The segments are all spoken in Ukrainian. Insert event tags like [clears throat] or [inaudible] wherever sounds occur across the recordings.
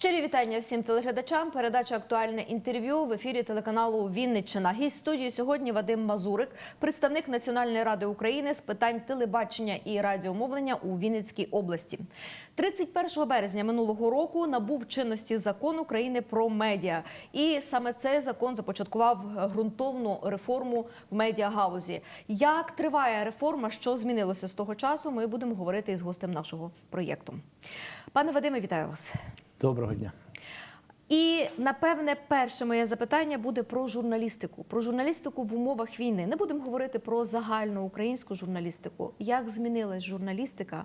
Щирі вітання всім телеглядачам. Передача актуальне інтерв'ю в ефірі телеканалу Вінниччина. Гість студії сьогодні Вадим Мазурик, представник Національної ради України з питань телебачення і радіомовлення у Вінницькій області. 31 березня минулого року набув чинності закон України про медіа, і саме цей закон започаткував ґрунтовну реформу в медіагаузі. Як триває реформа, що змінилося з того часу? Ми будемо говорити із гостем нашого проєкту. Пане Вадиме, вітаю вас. Доброго дня. І напевне, перше моє запитання буде про журналістику. Про журналістику в умовах війни. Не будемо говорити про загальну українську журналістику. Як змінилась журналістика е,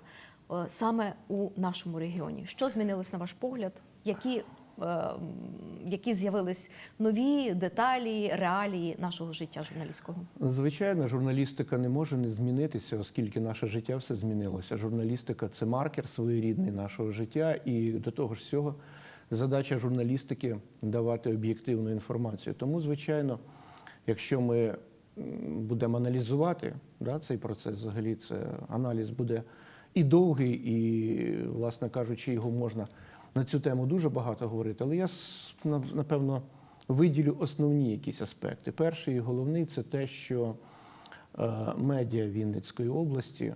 саме у нашому регіоні? Що змінилось на ваш погляд? Які, е, які з'явились нові деталі, реалії нашого життя журналістського? Звичайно, журналістика не може не змінитися, оскільки наше життя все змінилося. Журналістика це маркер своєрідний нашого життя, і до того ж всього задача журналістики давати об'єктивну інформацію. Тому, звичайно, якщо ми будемо аналізувати да, цей процес, взагалі це аналіз буде і довгий, і, власне кажучи, його можна на цю тему дуже багато говорити. Але я напевно виділю основні якісь аспекти. Перший і головний це те, що е, медіа Вінницької області,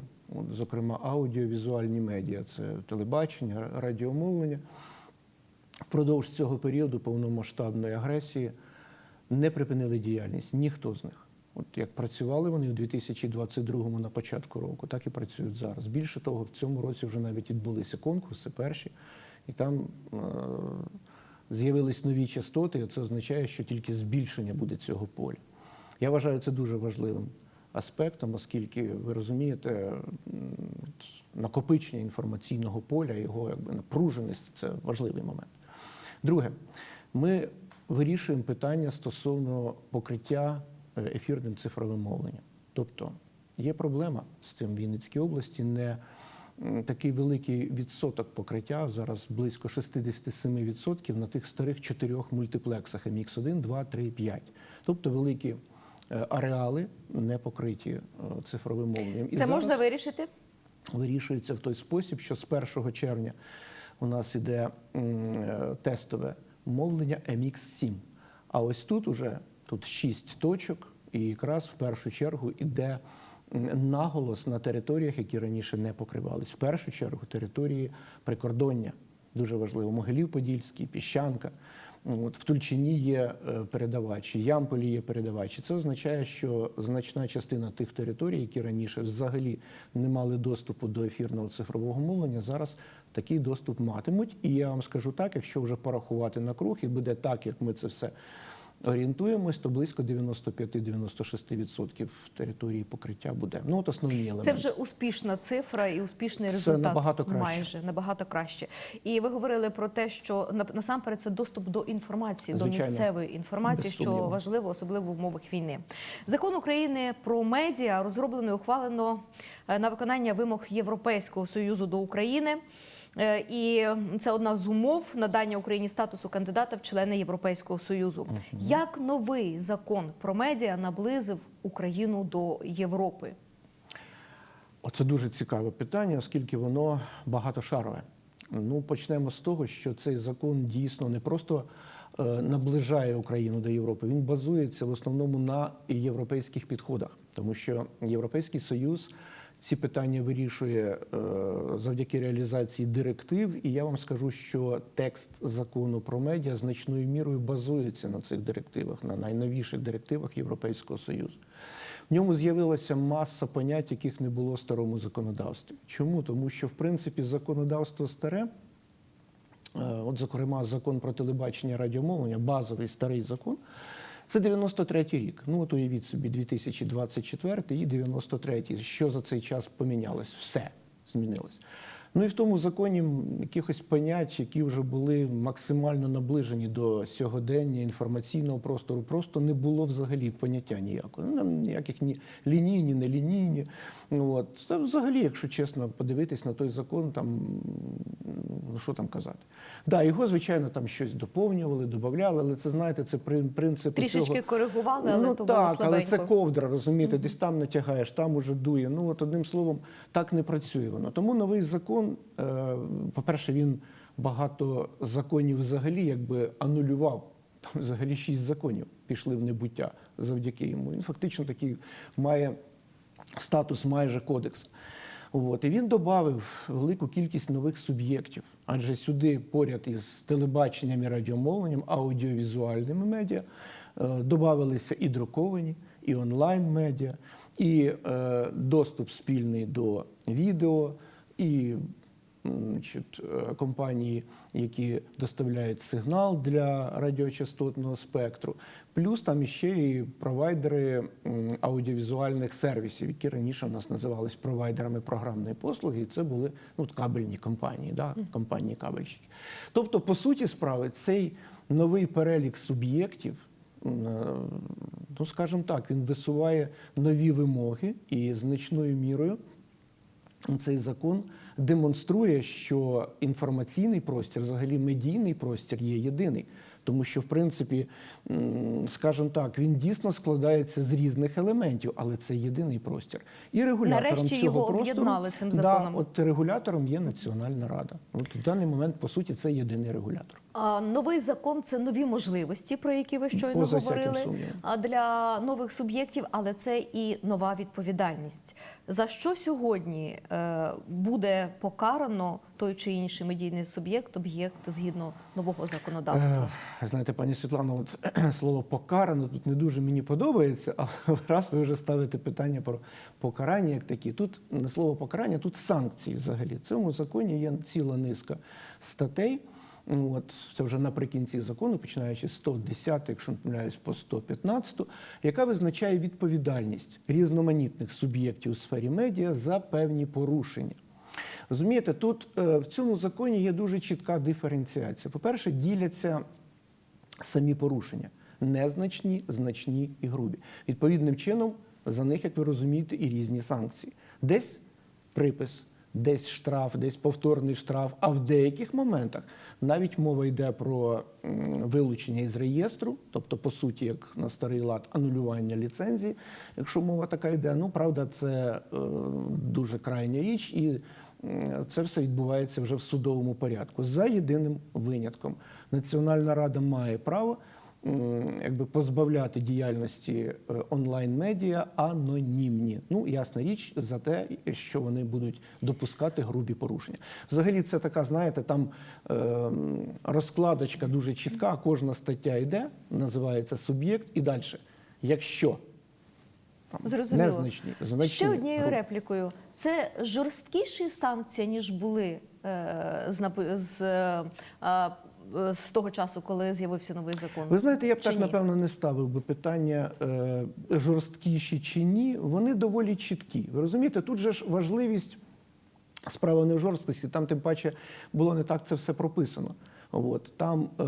зокрема аудіовізуальні медіа, це телебачення, радіомовлення, впродовж цього періоду повномасштабної агресії не припинили діяльність ніхто з них. От як працювали вони у 2022-му на початку року, так і працюють зараз. Більше того, в цьому році вже навіть відбулися конкурси перші, і там е- з'явились нові частоти. і Це означає, що тільки збільшення буде цього поля. Я вважаю це дуже важливим аспектом, оскільки ви розумієте, накопичення інформаційного поля, його якби напруженість це важливий момент. Друге, ми вирішуємо питання стосовно покриття ефірним цифровим мовленням. Тобто є проблема з цим в Вінницькій області, не такий великий відсоток покриття, зараз близько 67% на тих старих чотирьох мультиплексах MX1, 2, 3, 5. Тобто великі е, ареали не покриті е, цифровим мовленням. Це зараз- можна вирішити? вирішується в той спосіб, що з 1 червня у нас іде е, тестове мовлення MX7. А ось тут уже тут 6 точок, і якраз в першу чергу іде наголос на територіях, які раніше не покривались. В першу чергу території прикордоння. Дуже важливо. Могилів-Подільський, Піщанка. От, в Тульчині є е, передавачі, Ямполі є передавачі. Це означає, що значна частина тих територій, які раніше взагалі не мали доступу до ефірного цифрового мовлення, зараз такий доступ матимуть. І я вам скажу так, якщо вже порахувати на круг, і буде так, як ми це все орієнтуємось, то близько 95-96% території покриття буде. Ну от основні елементи. Це вже успішна цифра і успішний Це результат. набагато краще. Майже набагато краще. І ви говорили про те, що насамперед це доступ до інформації, Звичайно. до місцевої інформації, що важливо, особливо в умовах війни. Закон України про медіа розроблено і ухвалено е, на виконання вимог Європейського союзу до України. Е, І це одна з умов надання Україні статусу кандидата в члени Європейського союзу. Як новий закон про медіа наблизив Україну до Європи? Оце дуже цікаве питання, оскільки воно багатошарове. Ну, почнемо з того, що цей закон дійсно не просто е, наближає Україну до Європи, він базується в основному на європейських підходах, тому що Європейський Союз ці питання вирішує е, завдяки реалізації директив. І я вам скажу, що текст закону про медіа значною мірою базується на цих директивах, на найновіших директивах Європейського Союзу. В ньому з'явилася маса понять, яких не було в старому законодавстві. Чому? Тому що, в принципі, законодавство старе, е, от, зокрема, закон про телебачення і радіомовлення, базовий старий закон, це 93-й рік. Ну, от уявіть собі, 2024 і 93-й. Що за цей час помінялось? Все змінилось. Ну і в тому законі якихось понять, які вже були максимально наближені до сьогодення інформаційного простору, просто не було взагалі поняття ніякого. Ну, ніяких ні лінійні, не лінійні. Ну, От. Це взагалі, якщо чесно, подивитись на той закон, там ну що там казати. Да, його, звичайно, там щось доповнювали, додавали, але це знаєте, це при- принцип Трішечки цього... коригували, але ну, то так, було але це ковдра, розумієте, десь там натягаєш, там уже дує. Ну от одним словом, так не працює воно. Тому новий закон, е, по-перше, він багато законів взагалі якби анулював. Там взагалі шість законів пішли в небуття завдяки йому. Він фактично такий має статус майже кодекс. От. І він додав велику кількість нових суб'єктів, адже сюди поряд із телебаченням і радіомовленням, аудіовізуальними медіа е, додавалися і друковані, і онлайн-медіа, і е, доступ спільний до відео, і м, значить, е, компанії, які доставляють сигнал для радіочастотного спектру. Плюс там іще і провайдери аудіовізуальних сервісів, які раніше в нас називались провайдерами програмної послуги, і це були ну, кабельні компанії, да, компанії кабельщики. Тобто, по суті справи, цей новий перелік суб'єктів, е, ну скажімо так, він висуває нові вимоги і значною мірою цей закон демонструє, що інформаційний простір, взагалі медійний простір є єдиний. Тому що, в принципі, скажімо так, він дійсно складається з різних елементів, але це єдиний простір. І регулятором Нарешті цього його простору, об'єднали цим Да, законом. от регулятором є Національна рада. От в даний момент, по суті, це єдиний регулятор. А, Новий закон це нові можливості, про які ви щойно Поза говорили для нових суб'єктів, але це і нова відповідальність. За що сьогодні е, буде покарано той чи інший медійний суб'єкт, об'єкт згідно нового законодавства? Е, Знаєте, пані Світлано, от [clears throat] слово покарано тут не дуже мені подобається, але [laughs] раз ви вже ставите питання про покарання як такі. Тут не слово покарання, тут санкції взагалі. В цьому законі є ціла низка статей. Ну, От це вже наприкінці закону, починаючи з 110, якщо не помиляюсь, по 115, яка визначає відповідальність різноманітних суб'єктів у сфері медіа за певні порушення. Розумієте, тут е, в цьому законі є дуже чітка диференціація. По-перше, діляться самі порушення незначні, значні і грубі. Відповідним чином за них, як ви розумієте, і різні санкції. Десь припис, десь штраф, десь повторний штраф. А в деяких моментах навіть мова йде про вилучення із реєстру, тобто, по суті, як на старий лад, анулювання ліцензії, якщо мова така йде. Ну, правда, це е, дуже крайня річ, і це все відбувається вже в судовому порядку. За єдиним винятком. Національна рада має право якби позбавляти діяльності е, онлайн-медіа анонімні. Ну, ясна річ, за те, що вони будуть допускати грубі порушення. Взагалі, це така, знаєте, там е, розкладочка дуже чітка, кожна стаття йде, називається суб'єкт, і далі. Якщо там, Зрозуміло. незначні, значні, Ще однією грубі. реплікою: це жорсткіші санкції, ніж були е, з, з, е, з того часу, коли з'явився новий закон. Ви знаєте, я б так ні? напевно не ставив би питання е, жорсткіші чи ні. Вони доволі чіткі. Ви розумієте, тут же ж важливість справа не в жорсткості, там тим паче було не так це все прописано. От там, е,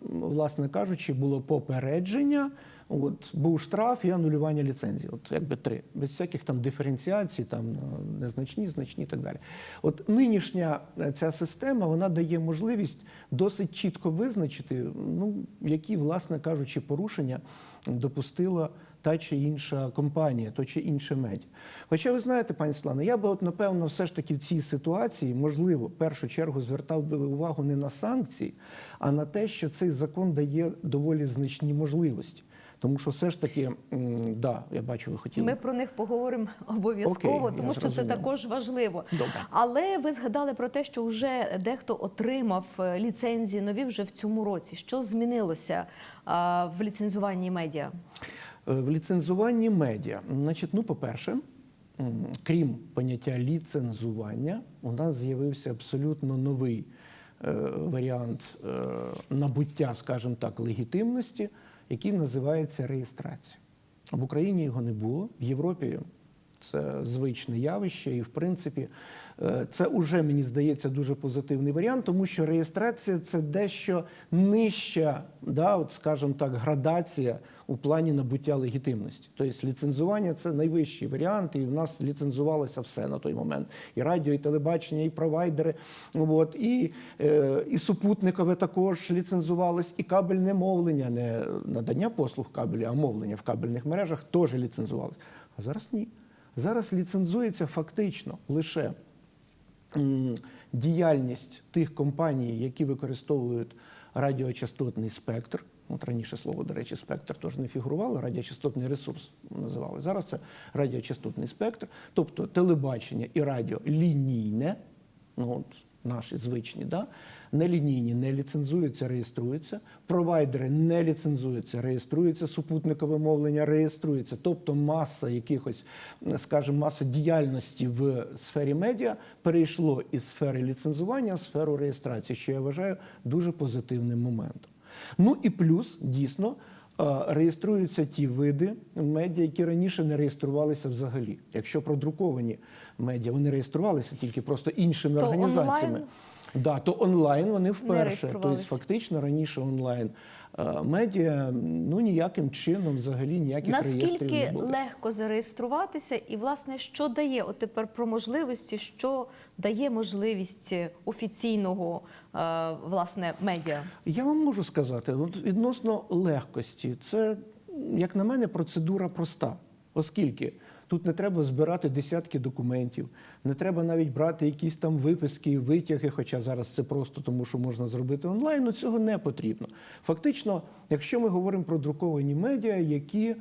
власне кажучи, було попередження. От був штраф і анулювання ліцензії. От якби три, без всяких там диференціацій, там е, незначні, значні і так далі. От нинішня е, ця система вона дає можливість досить чітко визначити, ну які, власне кажучи, порушення допустила та чи інша компанія, то чи інше медіа. Хоча ви знаєте, пані Світлана, я би от напевно все ж таки в цій ситуації, можливо, в першу чергу звертав би увагу не на санкції, а на те, що цей закон дає доволі значні можливості. Тому що все ж таки, да, я бачу, ви хотіли. Ми про них поговоримо [laughs] обов'язково, тому що це також важливо. Добре. Але ви згадали про те, що вже дехто отримав е, ліцензії нові вже в цьому році. Що змінилося в ліцензуванні медіа? Е, В ліцензуванні медіа, значить, ну, по-перше, крім поняття ліцензування, у нас з'явився абсолютно новий е, варіант е, набуття, скажімо так, легітимності, який називається реєстрація. В Україні його не було, в Європі це звичне явище, і в принципі це вже мені здається дуже позитивний варіант, тому що реєстрація це дещо нижча, да, от скажімо так, градація у плані набуття легітимності. Тобто ліцензування це найвищий варіант, і в нас ліцензувалося все на той момент: і радіо, і телебачення, і провайдери, от, і, е, і супутникове також ліцензувалось, і кабельне мовлення, не надання послуг кабелю, а мовлення в кабельних мережах теж ліцензувалось. А зараз ні. Зараз ліцензується фактично лише діяльність тих компаній, які використовують радіочастотний спектр. От раніше слово, до речі, спектр теж не фігурувало, радіочастотний ресурс називали. Зараз це радіочастотний спектр, тобто телебачення і радіо лінійне, ну от наші звичні, да? нелінійні не ліцензуються, реєструються, провайдери не ліцензуються, реєструються, супутникове мовлення реєструється. Тобто маса якихось, скажімо, маса діяльності в сфері медіа перейшло із сфери ліцензування в сферу реєстрації, що я вважаю дуже позитивним моментом. Ну і плюс дійсно. Реєструються ті види медіа, які раніше не реєструвалися взагалі. Якщо продруковані медіа, вони реєструвалися тільки просто іншими То організаціями. онлайн? Да, то онлайн вони вперше. Тобто, фактично раніше онлайн е, медіа ну ніяким чином взагалі ніяких реєстрів Наскільки не було. легко зареєструватися, і власне що дає от тепер про можливості, що дає можливість офіційного е, власне медіа? Я вам можу сказати, от відносно легкості, це, як на мене, процедура проста, оскільки тут не треба збирати десятки документів, не треба навіть брати якісь там виписки, витяги, хоча зараз це просто тому, що можна зробити онлайн, ну цього не потрібно. Фактично, якщо ми говоримо про друковані медіа, які е,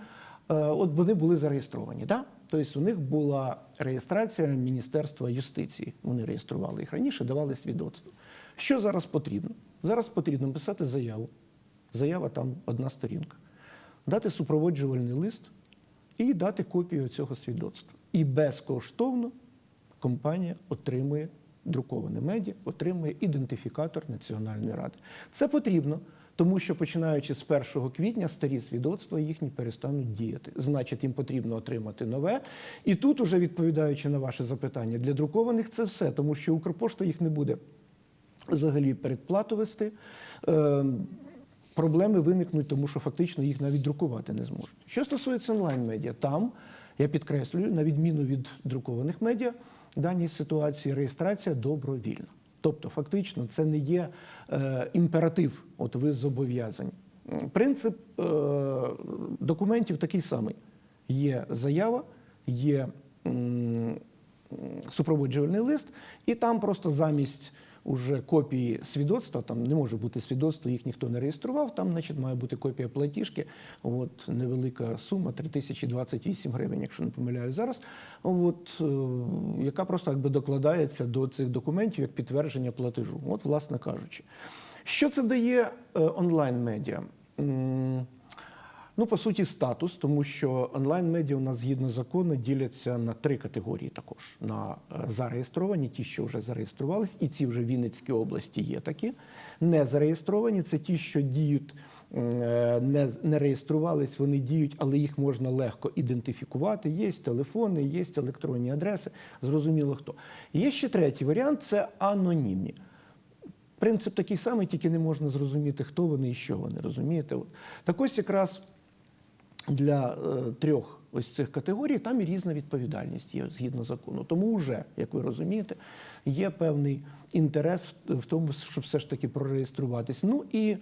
от вони були зареєстровані, да? тобто у них була реєстрація Міністерства юстиції. Вони реєстрували їх раніше, давали свідоцтво. Що зараз потрібно? Зараз потрібно писати заяву. Заява там одна сторінка. Дати супроводжувальний лист і дати копію цього свідоцтва. І безкоштовно компанія отримує друковане медіа, отримує ідентифікатор Національної ради. Це потрібно, тому що починаючи з 1 квітня старі свідоцтва їхні перестануть діяти. Значить, їм потрібно отримати нове. І тут, уже відповідаючи на ваше запитання, для друкованих це все, тому що Укрпошта їх не буде взагалі передплату вести. Проблеми виникнуть, тому що фактично їх навіть друкувати не зможуть. Що стосується онлайн-медіа, там я підкреслюю, на відміну від друкованих медіа, в даній ситуації реєстрація добровільна. Тобто, фактично, це не є е, імператив, от ви зобов'язані. Принцип е, документів такий самий: є заява, є м, супроводжувальний лист, і там просто замість уже копії свідоцтва, там не може бути свідоцтво, їх ніхто не реєстрував. Там, значить, має бути копія платіжки. От невелика сума 3028 гривень, якщо не помиляю зараз. От е, яка просто якби докладається до цих документів як підтвердження платежу. От, власне кажучи, що це дає е, онлайн-медіа? Ну, по суті, статус, тому що онлайн-медіа у нас згідно закону діляться на три категорії також: на е, зареєстровані, ті, що вже зареєструвались, і ці вже в Вінницькій області є такі. Не зареєстровані це ті, що діють, е, не, не реєструвались, вони діють, але їх можна легко ідентифікувати. Є телефони, є електронні адреси, зрозуміло хто. Є ще третій варіант це анонімні. Принцип такий самий, тільки не можна зрозуміти, хто вони і що вони, розумієте? От. Так ось якраз для е, трьох ось цих категорій там і різна відповідальність є згідно закону. Тому вже, як ви розумієте, є певний інтерес в, тому, щоб все ж таки прореєструватись. Ну і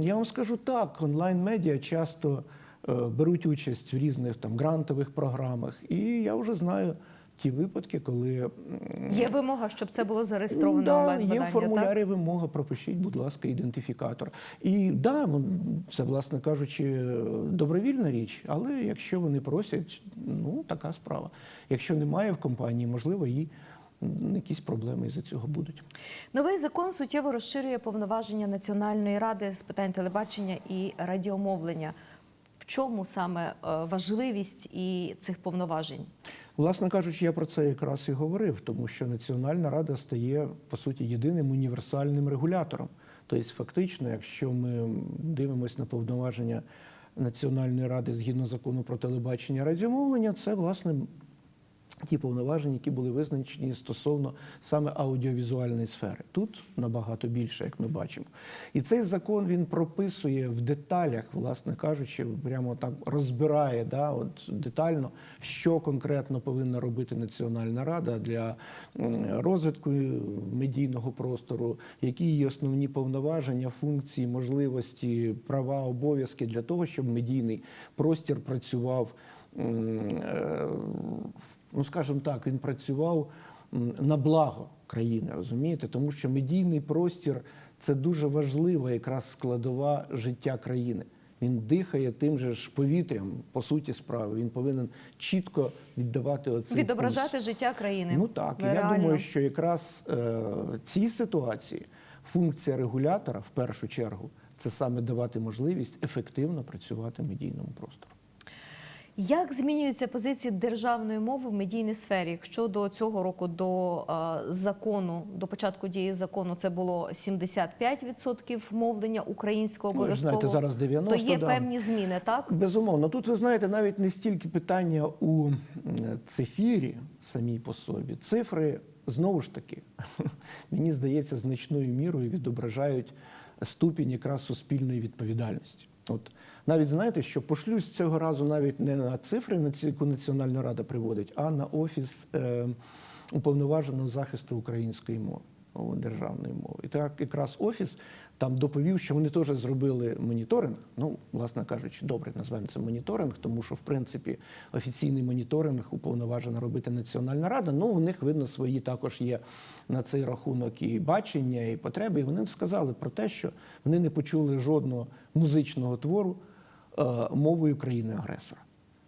я вам скажу так: онлайн-медіа часто е, беруть участь в різних там грантових програмах, і я вже знаю ті випадки, коли Є вимога, щоб це було зареєстровано Да, онлайн-видання, є в так? вимога, пропишіть, будь ласка, ідентифікатор. І да, це, власне кажучи, добровільна річ, але якщо вони просять, ну така справа. Якщо немає в компанії, можливо, і якісь проблеми із-за цього будуть. Новий закон суттєво розширює повноваження Національної ради з питань телебачення і радіомовлення. В чому саме е, важливість і цих повноважень? Власне кажучи, я про це якраз і говорив, тому що Національна рада стає по суті єдиним універсальним регулятором. Тобто, фактично, якщо ми дивимося на повноваження Національної ради згідно закону про телебачення і радіомовлення, це власне ті повноваження, які були визначені стосовно саме аудіовізуальної сфери. Тут набагато більше, як ми бачимо. І цей закон він прописує в деталях, власне кажучи, прямо так розбирає да, от детально, що конкретно повинна робити Національна рада для розвитку медійного простору, які її основні повноваження, функції, можливості, права, обов'язки для того, щоб медійний простір працював. Ну скажімо так, він працював на благо країни, розумієте? Тому що медійний простір це дуже важлива якраз складова життя країни. Він дихає тим же ж повітрям, по суті справи. Він повинен чітко віддавати оцей Відображати пульс. життя країни. Ну так, і я думаю, що якраз е, в цій ситуації функція регулятора в першу чергу це саме давати можливість ефективно працювати в медійному просторі. Як змінюються позиції державної мови в медійній сфері? Якщо до цього року до е, закону, до початку дії закону, це було 75% мовлення українського Ну, обов'язково, знаєте, зараз 90, то є да. певні зміни, так? Безумовно, тут ви знаєте, навіть не стільки питання у цифірі самій по собі. Цифри знову ж таки, [laughs] мені здається, значною мірою відображають ступінь якраз суспільної відповідальності. От навіть знаєте, що пошлюсь цього разу навіть не на цифри, яку Національна рада приводить, а на офіс е, уповноваженого захисту української мови. Державної мови. І так якраз офіс там доповів, що вони теж зробили моніторинг. Ну, власне кажучи, добре, назвемо це моніторинг, тому що в принципі офіційний моніторинг уповноважена робити Національна рада. Ну, у них видно свої також є на цей рахунок і бачення, і потреби. І вони сказали про те, що вони не почули жодного музичного твору мовою країни-агресора.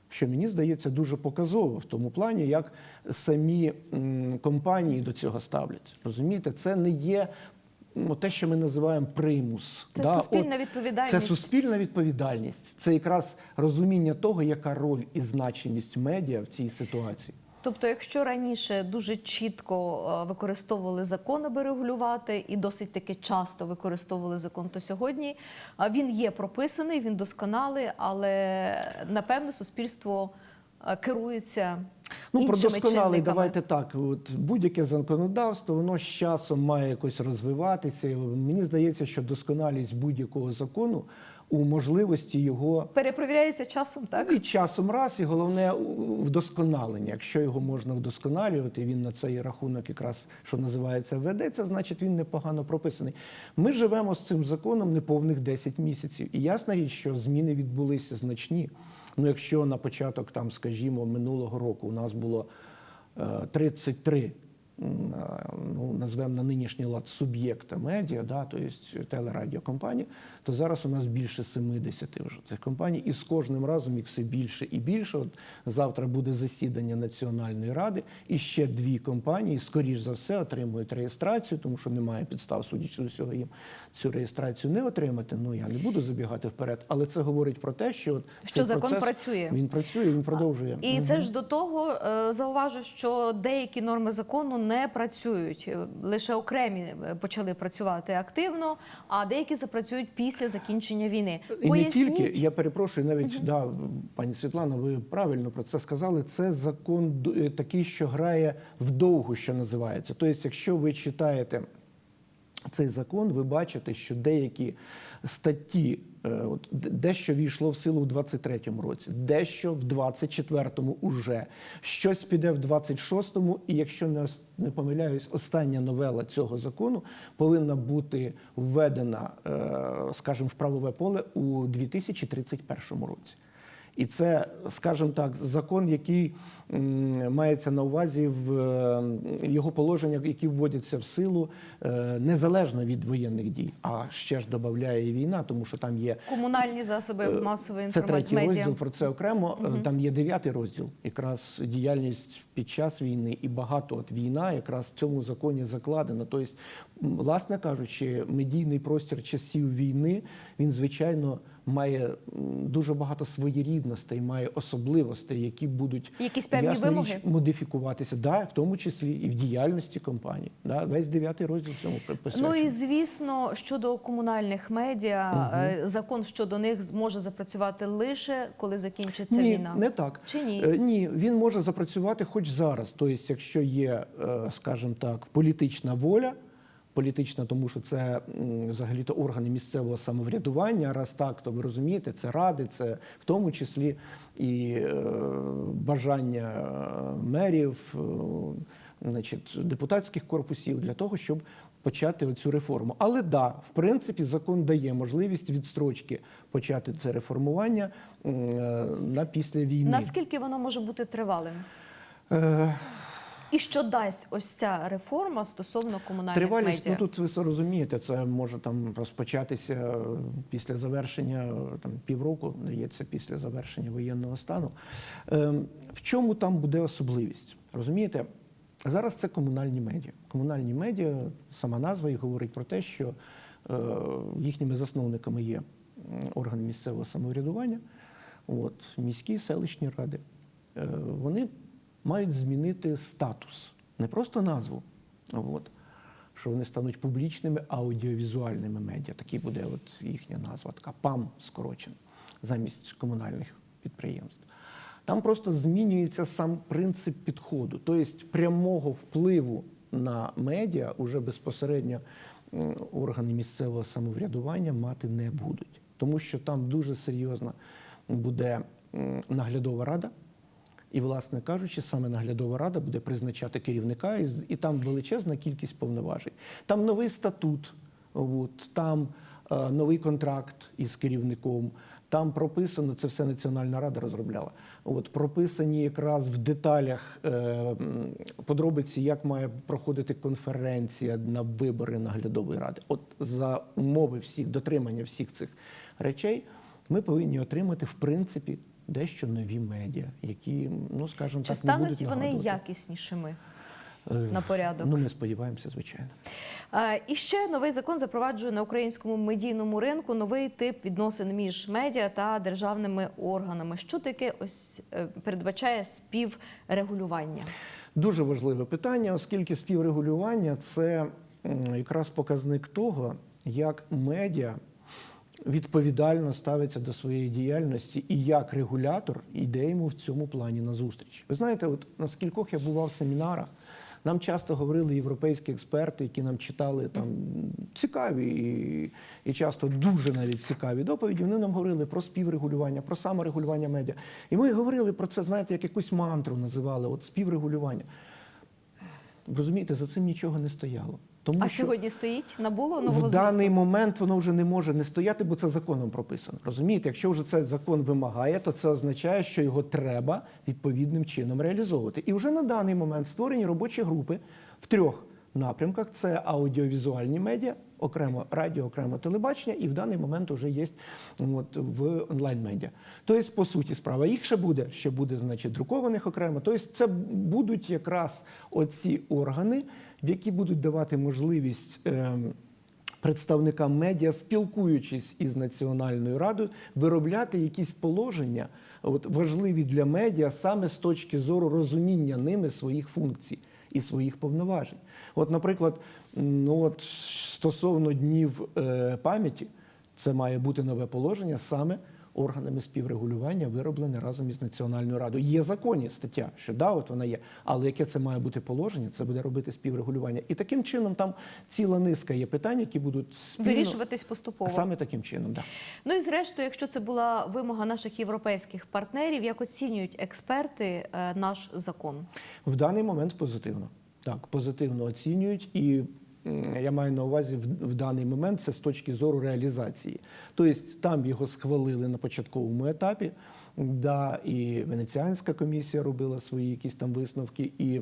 Що мені здається дуже показово в тому плані, як самі компанії до цього ставляться. Розумієте, це не є ну, те, що ми називаємо примус. Це Да, суспільна от відповідальність. Це суспільна відповідальність. Це якраз розуміння того, яка роль і значимість медіа в цій ситуації. Тобто, якщо раніше дуже чітко е, використовували закон, аби регулювати, і досить таки часто використовували закон, то сьогодні він є прописаний, він досконалий, але напевно суспільство е, керується Ну, про досконалий, давайте так. От будь-яке законодавство, воно з часом має якось розвиватися. Мені здається, що досконалість будь-якого закону у можливості його Перепровіряється часом, так? і часом раз, і головне вдосконалення. Якщо його можна вдосконалювати, він на цей рахунок якраз що називається ведеться, значить він непогано прописаний. Ми живемо з цим законом неповних 10 місяців. І ясна річ, що зміни відбулися значні. Ну, якщо на початок, там, скажімо, минулого року у нас було е, 33 е, ну, назвемо на нинішній лад суб'єкта медіа, да, тобто телерадіокомпанії, то зараз у нас більше 70 вже цих компаній, і з кожним разом їх все більше і більше. От завтра буде засідання Національної ради, і ще дві компанії, скоріш за все, отримують реєстрацію, тому що немає підстав, судячи з усього, їм цю реєстрацію не отримати. Ну я не буду забігати вперед, але це говорить про те, що, от Що цей закон процес, працює. Він працює, він продовжує. І це ж до того е, зауважу, що деякі норми закону не працюють. Е, Лише окремі е, почали працювати активно, а деякі запрацюють після закінчення війни. І не тільки, я перепрошую, навіть да, пані Світлана, ви правильно про це сказали. Це закон е, такий, що грає вдовгу, що називається. Тобто, якщо ви читаєте цей закон, ви бачите, що деякі статті, е, от, дещо війшло в силу в 23-му році, дещо в 24-му уже, щось піде в 26-му, і якщо не, не помиляюсь, остання новела цього закону повинна бути введена, е, скажімо, в правове поле у 2031 році. І це, скажімо так, закон, який мається на увазі в е, його положення, які вводяться в силу е, незалежно від воєнних дій. А ще ж додає і війна, тому що там є комунальні засоби масової Е, це третій медіа. розділ. Про це окремо. Е, Там є дев'ятий розділ, якраз діяльність під час війни і багато от війна, якраз в цьому законі закладено. Тобто, власне кажучи, медійний простір часів війни він звичайно має дуже багато своєрідностей, має особливостей, які будуть Якісь певні ясна вимоги? річ, модифікуватися, да, в тому числі і в діяльності компанії. Да, весь дев'ятий розділ цьому Ну присвячений. і звісно, щодо комунальних медіа, е, закон щодо них зможе запрацювати лише коли закінчиться ні, війна. не так. Чи ні? Е, Ні, він може запрацювати хоч зараз. Тобто, якщо є, е, скажімо так, політична воля. Політична, тому що це м, взагалі-то органи місцевого самоврядування. Раз так, то ви розумієте, це ради, це в тому числі і е, бажання е, мерів, е, значить, депутатських корпусів для того, щоб почати оцю реформу. Але да, в принципі, закон дає можливість відстрочки почати це реформування на після війни. Наскільки воно може бути тривалим? І що дасть ось ця реформа стосовно комунальних Тривалість, медіа? ну тут ви розумієте, це може там розпочатися після завершення там півроку, дається після завершення воєнного стану. Ем, В чому там буде особливість? Розумієте? Зараз це комунальні медіа. Комунальні медіа, сама назва їх говорить про те, що е, їхніми засновниками є органи місцевого самоврядування, от, міські селищні ради. Е, Вони мають змінити статус, не просто назву. От, що вони стануть публічними аудіовізуальними медіа. Такий буде от їхня назва, така ПАМ скорочена, замість комунальних підприємств. Там просто змінюється сам принцип підходу, тобто прямого впливу на медіа уже безпосередньо органи місцевого самоврядування мати не будуть, тому що там дуже серйозна буде наглядова рада. І, власне кажучи, саме наглядова рада буде призначати керівника, і, і там величезна кількість повноважень. Там новий статут, от, там е, новий контракт із керівником. Там прописано, це все Національна рада розробляла. От прописані якраз в деталях е, подробиці, як має проходити конференція на вибори наглядової ради. От за умови всіх дотримання всіх цих речей ми повинні отримати в принципі дещо нові медіа, які, ну скажімо Чи так, не стануть будуть вони нагадувати. якіснішими Е, на порядок? Ну, ми сподіваємося, звичайно. І ще новий закон запроваджує на українському медійному ринку новий тип відносин між медіа та державними органами. Що таке ось е, передбачає співрегулювання? Дуже важливе питання, оскільки співрегулювання це якраз показник того, як медіа відповідально ставиться до своєї діяльності і як регулятор йде йому в цьому плані на зустріч. Ви знаєте, от на скількох я бував в семінарах, нам часто говорили європейські експерти, які нам читали там цікаві і, і часто дуже навіть цікаві доповіді. Вони нам говорили про співрегулювання, про саморегулювання медіа. І ми говорили про це, знаєте, як якусь мантру називали, от співрегулювання. Розумієте, за цим нічого не стояло. Тому А що сьогодні стоїть набуло нового в даний момент воно вже не може не стояти, бо це законом прописано. Розумієте, якщо вже цей закон вимагає, то це означає, що його треба відповідним чином реалізовувати. І вже на даний момент створені робочі групи в трьох напрямках: це аудіовізуальні медіа, окремо радіо, окремо телебачення, і в даний момент вже є от, в онлайн-медіа. Тобто, по суті, справа їх ще буде, ще буде, значить, друкованих окремо. Тобто, це будуть якраз оці органи, які будуть давати можливість. ем, представникам медіа, спілкуючись із Національною радою, виробляти якісь положення, от, важливі для медіа саме з точки зору розуміння ними своїх функцій і своїх повноважень. От, наприклад, ну, от, стосовно днів е, пам'яті, це має бути нове положення саме органами співрегулювання, вироблене разом із Національною радою. Є законі стаття, що да, от вона є, але яке це має бути положення, це буде робити співрегулювання. І таким чином там ціла низка є питань, які будуть спільно, Вирішуватись поступово. саме таким чином. Да. Ну і зрештою, якщо це була вимога наших європейських партнерів, як оцінюють експерти е, наш закон? В даний момент позитивно. Так, позитивно оцінюють і. Я маю на увазі в, в даний момент це з точки зору реалізації. Тобто там його схвалили на початковому етапі, да, і Венеціанська комісія робила свої якісь там висновки, і,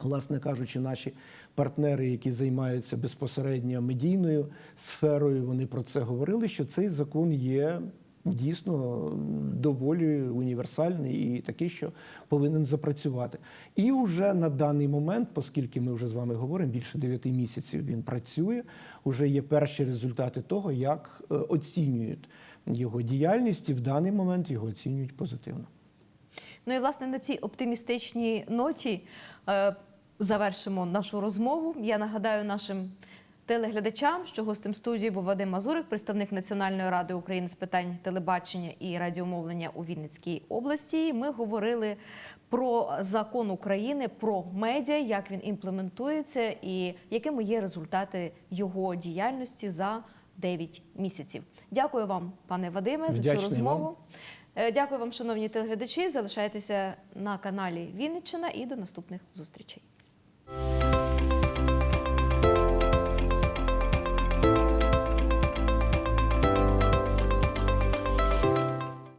власне кажучи, наші партнери, які займаються безпосередньо медійною сферою, вони про це говорили, що цей закон є дійсно доволі універсальний і такий, що повинен запрацювати. І вже на даний момент, оскільки ми вже з вами говоримо, більше 9 місяців він працює, вже є перші результати того, як е, оцінюють його діяльність, і в даний момент його оцінюють позитивно. Ну і власне на цій оптимістичній ноті е, завершимо нашу розмову. Я нагадаю нашим телеглядачам, що гостем студії був Вадим Мазурик, представник Національної ради України з питань телебачення і радіомовлення у Вінницькій області. Ми говорили про закон України про медіа, як він імплементується і якими є результати його діяльності за 9 місяців. Дякую вам, пане Вадиме, за цю розмову. вам. Е, Дякую вам, шановні телеглядачі. Залишайтеся на каналі Вінниччина і до наступних зустрічей.